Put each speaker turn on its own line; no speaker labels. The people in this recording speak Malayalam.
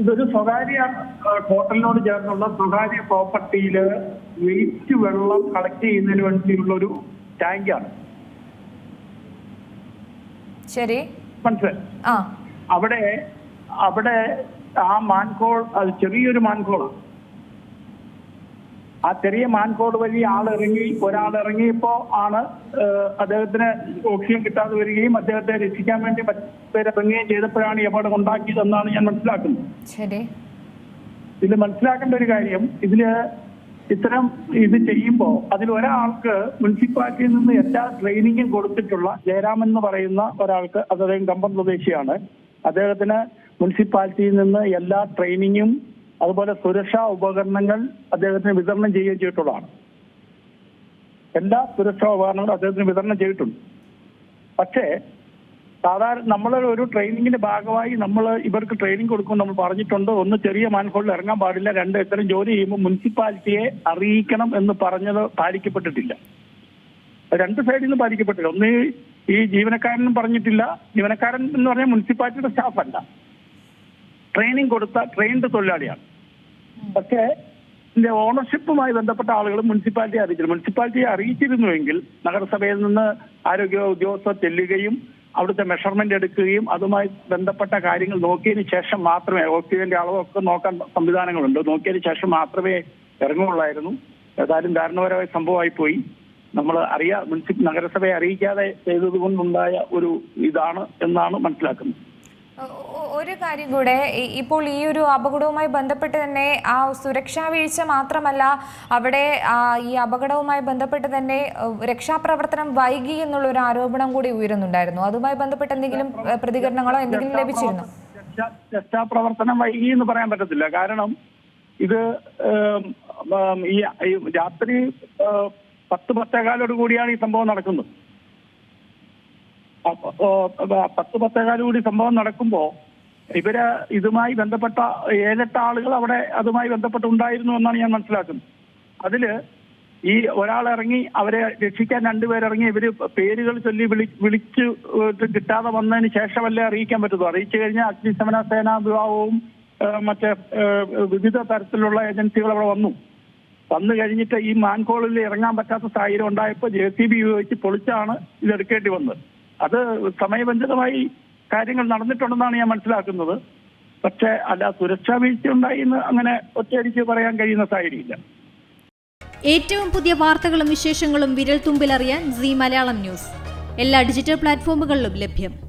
ഇതൊരു സ്വകാര്യ ഹോട്ടലിനോട് ചേർന്നുള്ള സ്വകാര്യ പ്രോപ്പർട്ടിയിൽ വേസ്റ്റ് വെള്ളം കളക്ട് ചെയ്യുന്നതിന് വേണ്ടിയുള്ള ഒരു ടാങ്കാണ്.
ശരി.
മനസ്സിലായി? അവിടെ അവിടെ ആ മാൻകോൾ അത് ചെറിയൊരു മാൻകോളാണ്. ആ ചെറിയ മാൻകോട് വഴി ആളിറങ്ങി ഇറങ്ങി ഒരാൾ ഇറങ്ങിയപ്പോ ആണ് അദ്ദേഹത്തിന് ഓക്സിജൻ കിട്ടാതെ വരികയും അദ്ദേഹത്തെ രക്ഷിക്കാൻ വേണ്ടി മറ്റു പേര് ഇറങ്ങുകയും ചെയ്തപ്പോഴാണ് ഈ അപകടം ഉണ്ടാക്കിയതെന്നാണ് ഞാൻ മനസ്സിലാക്കുന്നത്.
ശരി.
ഇതിൽ മനസ്സിലാക്കേണ്ട ഒരു കാര്യം ഇതിൽ ഇത്തരം ഇത് ചെയ്യുമ്പോൾ അതിൽ ഒരാൾക്ക് മുനിസിപ്പാലിറ്റിയിൽ നിന്ന് എല്ലാ ട്രെയിനിങ്ങും കൊടുത്തിട്ടുള്ള ജയരാമൻ എന്ന് പറയുന്ന ഒരാൾക്ക് അദ്ദേഹം കമ്പം സ്വദേശിയാണ്. അദ്ദേഹത്തിന് മുനിസിപ്പാലിറ്റിയിൽ നിന്ന് എല്ലാ ട്രെയിനിങ്ങും അതുപോലെ സുരക്ഷാ ഉപകരണങ്ങൾ അദ്ദേഹത്തിന് വിതരണം ചെയ്യുകയും ചെയ്തിട്ടുള്ളതാണ്. എല്ലാ സുരക്ഷാ ഉപകരണങ്ങളും അദ്ദേഹത്തിന് വിതരണം ചെയ്തിട്ടുണ്ട്. പക്ഷേ സാധാരണ നമ്മൾ ഒരു ട്രെയിനിങ്ങിന്റെ ഭാഗമായി നമ്മൾ ഇവർക്ക് ട്രെയിനിങ് കൊടുക്കും നമ്മൾ പറഞ്ഞിട്ടുണ്ട്. ഒന്ന് ചെറിയ മാൻഹോളിൽ ഇറങ്ങാൻ പാടില്ല. രണ്ട് ഇത്തരം ജോലി ചെയ്യുമ്പോൾ മുനിസിപ്പാലിറ്റിയെ അറിയിക്കണം എന്ന് പറഞ്ഞത് പാലിക്കപ്പെട്ടിട്ടില്ല. രണ്ട് സൈഡിൽ നിന്ന് പാലിക്കപ്പെട്ടില്ല. ഒന്ന് ഈ ജീവനക്കാരനും പറഞ്ഞിട്ടില്ല. ജീവനക്കാരൻ എന്ന് പറഞ്ഞാൽ മുനിസിപ്പാലിറ്റിയുടെ സ്റ്റാഫ് അല്ല ട്രെയിനിങ് കൊടുത്ത ട്രെയിൻഡ് തൊഴിലാളിയാണ്. പക്ഷേ ഇതിന്റെ ഓണർഷിപ്പുമായി ബന്ധപ്പെട്ട ആളുകൾ മുനിസിപ്പാലിറ്റിയെ അറിയിച്ചില്ല മുനിസിപ്പാലിറ്റിയെ അറിയിച്ചിരുന്നുവെങ്കിൽ നഗരസഭയിൽ നിന്ന് ആരോഗ്യ ഉദ്യോഗസ്ഥർ ചെല്ലുകയും അവിടുത്തെ മെഷർമെന്റ് എടുക്കുകയും അതുമായി ബന്ധപ്പെട്ട കാര്യങ്ങൾ നോക്കിയതിന് ശേഷം മാത്രമേ ഓക്സിജന്റെ അളവൊക്കെ നോക്കാൻ സംവിധാനങ്ങളുണ്ട്. നോക്കിയതിന് ശേഷം മാത്രമേ ഇറങ്ങുള്ളായിരുന്നു ഏതായാലും ദാരുണപരമായ സംഭവമായി പോയി നമ്മൾ അറിയാ മുനിസിപ്പൽ നഗരസഭയെ അറിയിക്കാതെ ചെയ്തത് കൊണ്ടുണ്ടായ ഒരു ഇതാണ് എന്നാണ് മനസ്സിലാക്കുന്നത്.
ഒരു കാര്യം കൂടെ ഇപ്പോൾ ഈ ഒരു അപകടവുമായി ബന്ധപ്പെട്ട് തന്നെ ആ സുരക്ഷാ വീഴ്ച മാത്രമല്ല അവിടെ ഈ അപകടവുമായി ബന്ധപ്പെട്ട് തന്നെ രക്ഷാപ്രവർത്തനം വൈകി എന്നുള്ള ഒരു ആരോപണം കൂടി ഉയരുന്നുണ്ടായിരുന്നു. അതുമായി ബന്ധപ്പെട്ട് എന്തെങ്കിലും പ്രതികരണങ്ങളോ എന്തെങ്കിലും ലഭിച്ചിരുന്നു?
രക്ഷാപ്രവർത്തനം വൈകി എന്ന് പറയാൻ പറ്റത്തില്ല കാരണം ഇത് ഈ രാത്രി പത്ത് പത്തേകാലോട് കൂടിയാണ് ഈ സംഭവം നടക്കുന്നത്. പത്ത് പത്തേകാൽ കൂടി സംഭവം നടക്കുമ്പോ ഇവർ ഇതുമായി ബന്ധപ്പെട്ട ഏഴെട്ട് ആളുകൾ അവിടെ അതുമായി ബന്ധപ്പെട്ടുണ്ടായിരുന്നു എന്നാണ് ഞാൻ മനസ്സിലാക്കുന്നത്. അതിൽ ഈ ഒരാൾ ഇറങ്ങി അവരെ രക്ഷിക്കാൻ രണ്ടുപേരിറങ്ങി ഇവർ പേരുകൾ ചൊല്ലി വിളി വിളിച്ചു കിട്ടാതെ വന്നതിന് ശേഷമല്ലേ അറിയിക്കാൻ പറ്റുള്ളൂ അറിയിച്ചു കഴിഞ്ഞാൽ അഗ്നിശമന സേനാ വിഭാഗവും മറ്റേ വിവിധ തരത്തിലുള്ള ഏജൻസികൾ അവിടെ വന്നു. വന്നു കഴിഞ്ഞിട്ട് ഈ മാൻകോളിൽ ഇറങ്ങാൻ പറ്റാത്ത സാഹചര്യം ഉണ്ടായപ്പോൾ ജെ സി ബി ഉപയോഗിച്ച് പൊളിച്ചാണ് ഇത് എടുക്കേണ്ടി വന്നത്. അത് സമയബന്ധിതമായി കാര്യങ്ങൾ നടന്നിട്ടുണ്ടെന്നാണ് ഞാൻ മനസ്സിലാക്കുന്നത്. പക്ഷേ അല്ല സുരക്ഷാ വീഴ്ച ഉണ്ടായി എന്ന് അങ്ങനെ ഒറ്റയടിക്ക് പറയാൻ കഴിയുന്ന സാഹചര്യമില്ല.
ഏറ്റവും പുതിയ വാർത്തകളും വിശേഷങ്ങളും വിരൽ തുമ്പിലറിയാൻ സി മലയാളം ന്യൂസ്. എല്ലാ ഡിജിറ്റൽ പ്ലാറ്റ്ഫോമുകളിലും ലഭ്യം.